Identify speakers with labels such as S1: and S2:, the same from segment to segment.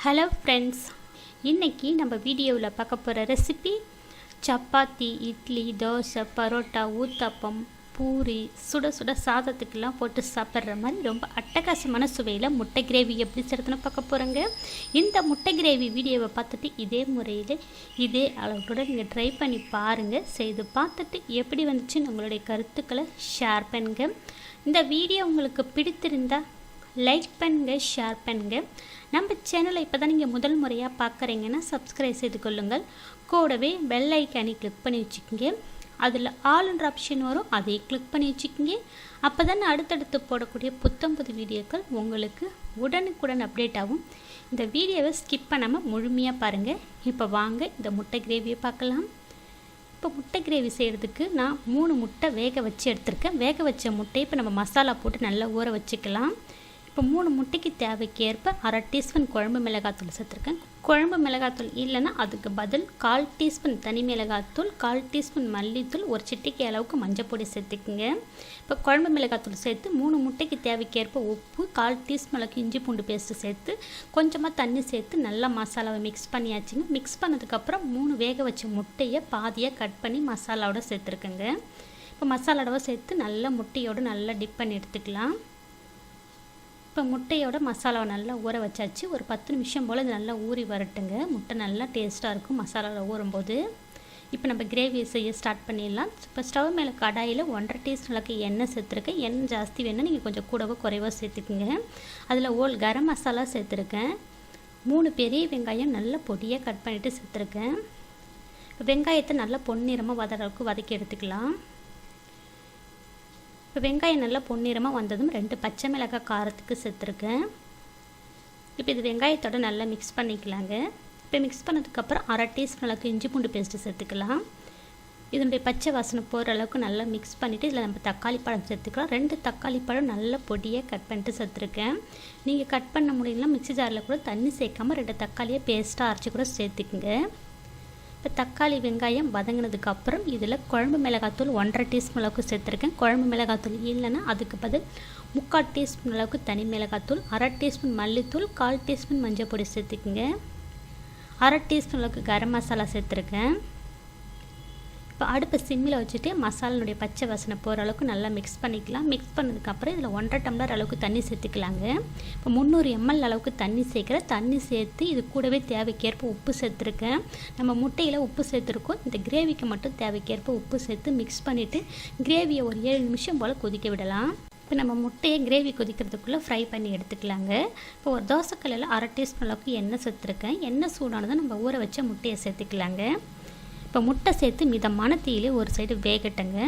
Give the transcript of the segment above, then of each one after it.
S1: Hello friends இன்றைக்கி நம்ம வீடியோவில் பார்க்க போகிற ரெசிபி சப்பாத்தி இட்லி தோசை பரோட்டா ஊத்தப்பம் பூரி சுட சுட சாதத்துக்கெல்லாம் போட்டு சாப்பிட்ற மாதிரி ரொம்ப அட்டகாசமான சுவையில் முட்டை கிரேவி எப்படி செய்கிறதுன்னு பார்க்க போகிறோங்க இந்த முட்டை கிரேவி வீடியோவை பார்த்துட்டு இதே முறையில் இதே அளவுக்கூட நீங்கள் ட்ரை பண்ணி பாருங்கள் செய்து பார்த்துட்டு எப்படி வந்துச்சு உங்களுடைய கருத்துக்களை ஷேர் பண்ணுங்க. இந்த வீடியோ உங்களுக்கு பிடித்திருந்தால் லைக் பண்ணுங்க ஷேர் பண்ணுங்க. நம்ம சேனலை இப்போ தான் நீங்கள் முதல் முறையாக பார்க்குறீங்கன்னா சப்ஸ்கிரைப் செய்து கொள்ளுங்கள். கூடவே பெல் ஐக்கானை கிளிக் பண்ணி வச்சுக்கோங்க. அதில் ஆளுன்ற ஆப்ஷன் வரும் அதை கிளிக் பண்ணி வச்சுக்கோங்க. அப்போ தான் அடுத்தடுத்து போடக்கூடிய புத்தம் புது வீடியோக்கள் உங்களுக்கு உடனுக்குடன் அப்டேட் ஆகும். இந்த வீடியோவை ஸ்கிப் பண்ணாமல் முழுமையாக பாருங்கள் இப்போ வாங்க இந்த முட்டை கிரேவியை பார்க்கலாம். இப்போ முட்டை கிரேவி செய்கிறதுக்கு நான் மூணு முட்டை வேக வச்சு எடுத்திருக்கேன். வேக வச்ச முட்டையை இப்போ நம்ம மசாலா போட்டு நல்லா ஊற வச்சுக்கலாம். இப்போ மூணு முட்டைக்கு தேவைக்கேற்ப அரை டீஸ்பூன் குழம்பு மிளகாத்தூள் சேர்த்துருக்கேன். குழம்பு மிளகாத்தூள் இல்லைன்னா அதுக்கு பதில் கால் டீஸ்பூன் தனி மிளகாத்தூள் கால் டீஸ்பூன் மல்லித்தூள் ஒரு சிட்டிக்கு அளவுக்கு மஞ்சப்பொடி சேர்த்துக்குங்க. இப்போ குழம்பு மிளகாத்தூள் சேர்த்து மூணு முட்டைக்கு தேவைக்கேற்ப உப்பு கால் டீஸ்பூன் அளவுக்கு இஞ்சி பூண்டு பேஸ்ட்டு சேர்த்து கொஞ்சமாக தண்ணி சேர்த்து நல்லா மசாலாவை மிக்ஸ் பண்ணியாச்சுங்க. மிக்ஸ் பண்ணதுக்கப்புறம் மூணு வேக வச்ச முட்டையை பாதியாக கட் பண்ணி மசாலாவோட சேர்த்துருக்குங்க. இப்போ மசாலாவோட சேர்த்து நல்லா முட்டையோடு நல்லா டிப் பண்ணி எடுத்துக்கலாம். இப்போ முட்டையோட மசாலாவை நல்லா ஊற வச்சாச்சு. ஒரு பத்து நிமிஷம் போல் இது நல்லா ஊறி வரட்டுங்க. முட்டை நல்லா டேஸ்ட்டாக இருக்கும் மசாலாவில் ஊறும்போது. இப்போ நம்ம கிரேவி செய்ய ஸ்டார்ட் பண்ணிடலாம். இப்போ ஸ்டவ் மேலே கடாயில் ஒன்றரை டீஸ்பூன் அளவுக்கு எண்ணெய் சேர்த்துருக்கேன். எண்ணெய் ஜாஸ்தி வேணும் நீங்கள் கொஞ்சம் கூடவோ குறைவாக சேர்த்துக்குங்க. அதில் ஓல் கரம் மசாலா சேர்த்துருக்கேன். மூணு பெரிய வெங்காயம் நல்லா பொடியாக கட் பண்ணிவிட்டு சேர்த்துருக்கேன். வெங்காயத்தை நல்லா பொன்னிறமாக வதற அளவுக்கு வதக்கி எடுத்துக்கலாம். இப்போ வெங்காயம் நல்லா பொன்னிறமாக வந்ததும் ரெண்டு பச்சை மிளகாய் காரத்துக்கு சேர்த்துருக்கேன். இப்போ இது வெங்காயத்தோட நல்லா மிக்ஸ் பண்ணிக்கலாங்க. இப்போ மிக்ஸ் பண்ணதுக்கப்புறம் அரை டீஸ்பூன் அளவுக்கு இஞ்சி பூண்டு பேஸ்ட்டு சேர்த்துக்கலாம். இதனுடைய பச்சை வாசனை போகிற அளவுக்கு நல்லா மிக்ஸ் பண்ணிவிட்டு இதில் நம்ம தக்காளி பழம் சேர்த்துக்கலாம். ரெண்டு தக்காளி பழம் நல்ல பொடியாக கட் பண்ணிட்டு சேர்த்துருக்கேன். நீங்கள் கட் பண்ண முடியலாம் மிக்ஸி ஜாரில் கூட தண்ணி சேர்க்காமல் ரெண்டு தக்காளியை பேஸ்ட்டாக அரைச்சி கூட சேர்த்துக்குங்க. இப்போ தக்காளி வெங்காயம் வதங்கினதுக்கப்புறம் இதில் குழம்பு மிளகாத்தூள் ஒன்றரை டீஸ்பூன் அளவுக்கு சேர்த்துருக்கேன். குழம்பு மிளகாத்தூள் இல்லைன்னா அதுக்கு பதில் முக்கால் டீஸ்பூன் அளவுக்கு தனி மிளகாத்தூள் அரை டீஸ்பூன் மல்லித்தூள் கால் டீஸ்பூன் மஞ்சள் பொடி சேர்த்துக்குங்க. அரை டீஸ்பூன் அளவுக்கு கரம் மசாலா சேர்த்துருக்கேன். இப்போ அடுப்பை சிம்மில் வச்சுட்டு மசாலினுடைய பச்சை வாசனை போகிற அளவுக்கு நல்லா மிக்ஸ் பண்ணிக்கலாம். மிக்ஸ் பண்ணதுக்கப்புறம் இதில் ஒன்றரை டம்ளர் அளவுக்கு தண்ணி சேர்த்துக்கலாங்க. இப்போ முந்நூறு எம்எல் அளவுக்கு தண்ணி சேர்க்குற தண்ணி சேர்த்து இது கூடவே தேவைக்கேற்ப உப்பு சேர்த்துருக்கேன். நம்ம முட்டையில் உப்பு சேர்த்துருக்கோம். இந்த கிரேவிக்கு மட்டும் தேவைக்கேற்ப உப்பு சேர்த்து மிக்ஸ் பண்ணிவிட்டு கிரேவியை ஒரு ஏழு நிமிஷம் போல் கொதிக்க விடலாம். இப்போ நம்ம முட்டையை கிரேவி கொதிக்கிறதுக்குள்ளே ஃப்ரை பண்ணி எடுத்துக்கலாங்க. இப்போ ஒரு தோசைக்கல்லில் அரை டீஸ்பூன் அளவுக்கு எண்ணெய் சேர்த்துருக்கேன். எண்ணெய் சூடானதும் நம்ம ஊற வச்ச முட்டையை சேர்த்துக்கலாங்க. இப்போ முட்டை சேர்த்து மிதமான தீயிலே ஒரு சைடு வேகட்டங்க.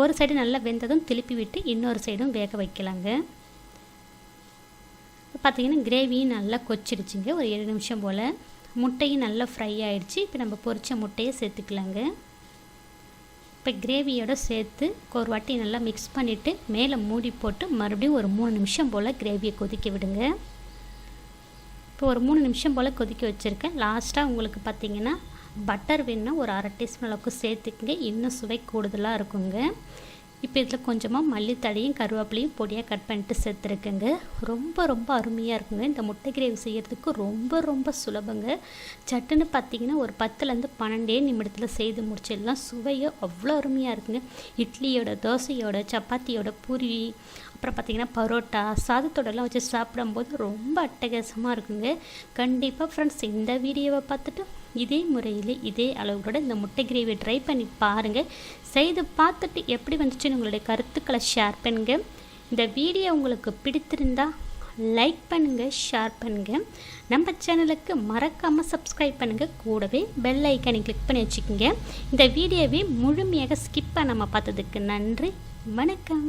S1: ஒரு சைடு நல்லா வெந்ததும் திருப்பி விட்டு இன்னொரு சைடும் வேக வைக்கலாங்க. பார்த்திங்கன்னா கிரேவியும் நல்லா கொச்சிடுச்சிங்க ஒரு ஏழு நிமிஷம் போல். முட்டையும் நல்லா ஃப்ரை ஆகிடுச்சு இப்போ நம்ம பொரித்த முட்டையை சேர்த்துக்கலாங்க. இப்போ கிரேவியோட சேர்த்து ஒரு வாட்டி நல்லா மிக்ஸ் பண்ணிவிட்டு மேலே மூடி போட்டு மறுபடியும் ஒரு மூணு நிமிஷம் போல் கிரேவியை கொதிக்க விடுங்க. இப்போ ஒரு மூணு நிமிஷம் போல் கொதிக்க வச்சுருக்கேன். லாஸ்ட்டாக உங்களுக்கு பார்த்திங்கன்னா பட்டர் வேணுன்னா ஒரு அரை டீஸ்பூன் அளவுக்கு சேர்த்துக்குங்க. இன்னும் சுவை கூடுதலாக இருக்குங்க. இப்போ இதில் கொஞ்சமாக மல்லித்தழையும் கருவேப்பிலையும் பொடியாக கட் பண்ணிட்டு சேர்த்துருக்குங்க. ரொம்ப ரொம்ப அருமையாக இருக்குங்க. இந்த முட்டை கிரேவி செய்கிறதுக்கு ரொம்ப ரொம்ப சுலபங்க. சட்டுன்னு பார்த்தீங்கன்னா ஒரு பத்துலேருந்து பன்னெண்டே நிமிடத்தில் செய்து முடிச்சிடலாம். சுவையோ அவ்வளோ அருமையாக இருக்குங்க. இட்லியோட தோசையோட சப்பாத்தியோட பூரி அப்புறம் பார்த்திங்கன்னா பரோட்டா சாதத்தோடலாம் வச்சு சாப்பிடும்போது ரொம்ப அட்டகாசமாக இருக்குங்க. கண்டிப்பாக ஃப்ரெண்ட்ஸ் இந்த வீடியோவை பார்த்துட்டு இதே முறையில் இதே அளவுகளோட இந்த முட்டை கிரேவி ட்ரை பண்ணி பாருங்கள் செய்து பார்த்துட்டு எப்படி வந்துச்சுன்னு உங்களுடைய கருத்துக்களை ஷேர் பண்ணுங்கள் இந்த வீடியோ உங்களுக்கு பிடித்திருந்தா லைக் பண்ணுங்கள் ஷேர் பண்ணுங்கள் நம்ம சேனலுக்கு மறக்காமல் சப்ஸ்கிரைப் பண்ணுங்கள் கூடவே பெல் ஐக்கனை கிளிக் பண்ணி வச்சுக்கோங்க. இந்த வீடியோவை முழுமையாக ஸ்கிப் பண்ணாமல் பார்த்ததுக்கு நன்றி. வணக்கம்.